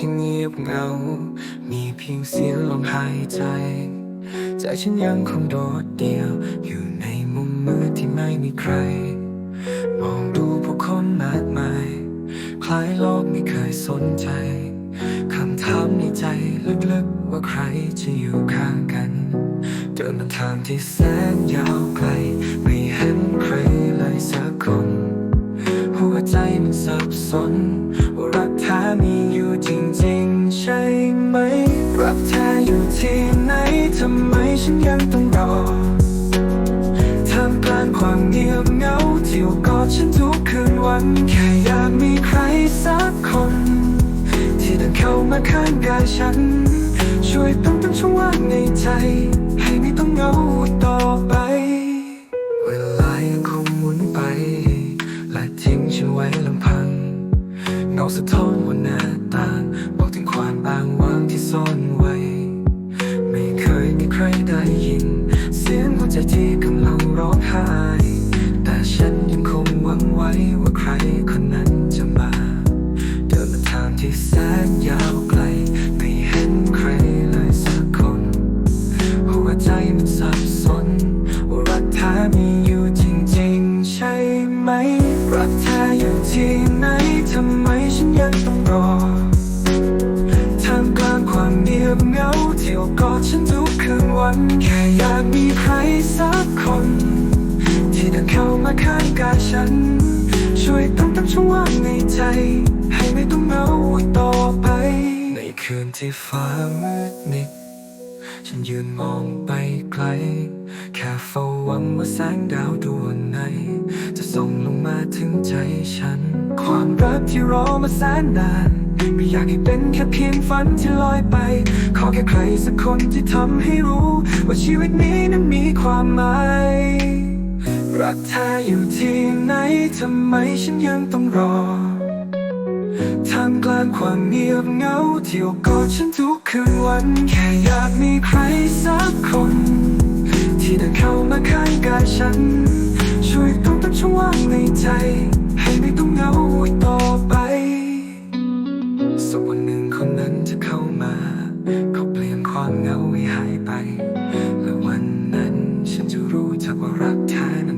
ที่เงียบเหงา มีเพียงเสียงลมหายใจ ใจฉันยังคงโดดเดี่ยว อยู่ในมุมมืดที่ไม่มีใคร มองดูผู้คนมากมาย คล้ายโลกไม่เคยสนใจ คำถามในใจลึกๆ ว่าใครจะอยู่ข้างกัน เดินบนทางที่แสนยาวไกล ใจมันสับสนว่ารักแท้มีอยู่จริงๆ ใช่ไหม รักแท้อยู่ที่ไหนทำไมฉันยังต้องรอท่ามกลางความเงียบเหงาที่ยวกอดฉันทุกคืนวัน แค่อยากมีใครสักคน ที่เดินเข้ามาข้างกายฉัน ช่วยเติมเต็มช่องว่างในใจ เงาสะท้อนบนหน้าต่างบอกถึงความบางว่างที่ซ่อนไว้ ไม่เคยมีใครได้ยิน เสียงหัวใจที่กำลังร้องไห้ แต่ฉันยังคงหวังไว้ว่าใครคนนั้นจะมา เดินมาทางที่แสนยาวไกล ไม่เห็นใครเลยสักคน หัวใจมันสับสนว่ารักแท้มีอยู่จริงๆ ใช่ไหม รักแท้อยู่ที่ ดฉันทุกคืนวัน แค่อยากมีใครสักคน ที่เดินเข้ามาข้างกายฉัน ช่วยติมเต็มช่องว่างในใจ ให้ไม่ต้องเหงาต่อไป ในคืนที่ฟ้ามืดมิดฉันยืนมองไปไกล แค่เฝ้าหวังว่าแสงดาวดวงไหน จะส่งลงมาถึงใจฉัน ความรักที่รอมาแสนนาน ไม่อยากให้เป็นแค่เพียงฝันที่ลอยไป แค่ใครสักคนที่ทำให้รู้ ว่าชีวิตนี้นั้นมีความหมาย รักแท้อยู่ที่ไหนทำไมฉันยังต้องรอท่ามกลางความเงียบเหงาที่โอกอดฉันทุกคืนวัน แค่อยากมีใครสักคน ที่เดินเข้ามาข้างกายฉัน ช่วยติมเต็มช่องว่างในใจ ให้ไม่ต้องเหงาอีกต่อไปสักวันหนึ่งคนนั้นจะเข้ามา เขาเปลี่ยนความเหงาให้หายไป และวันนั้นฉันจะรู้จักว่ารักแท้นั้น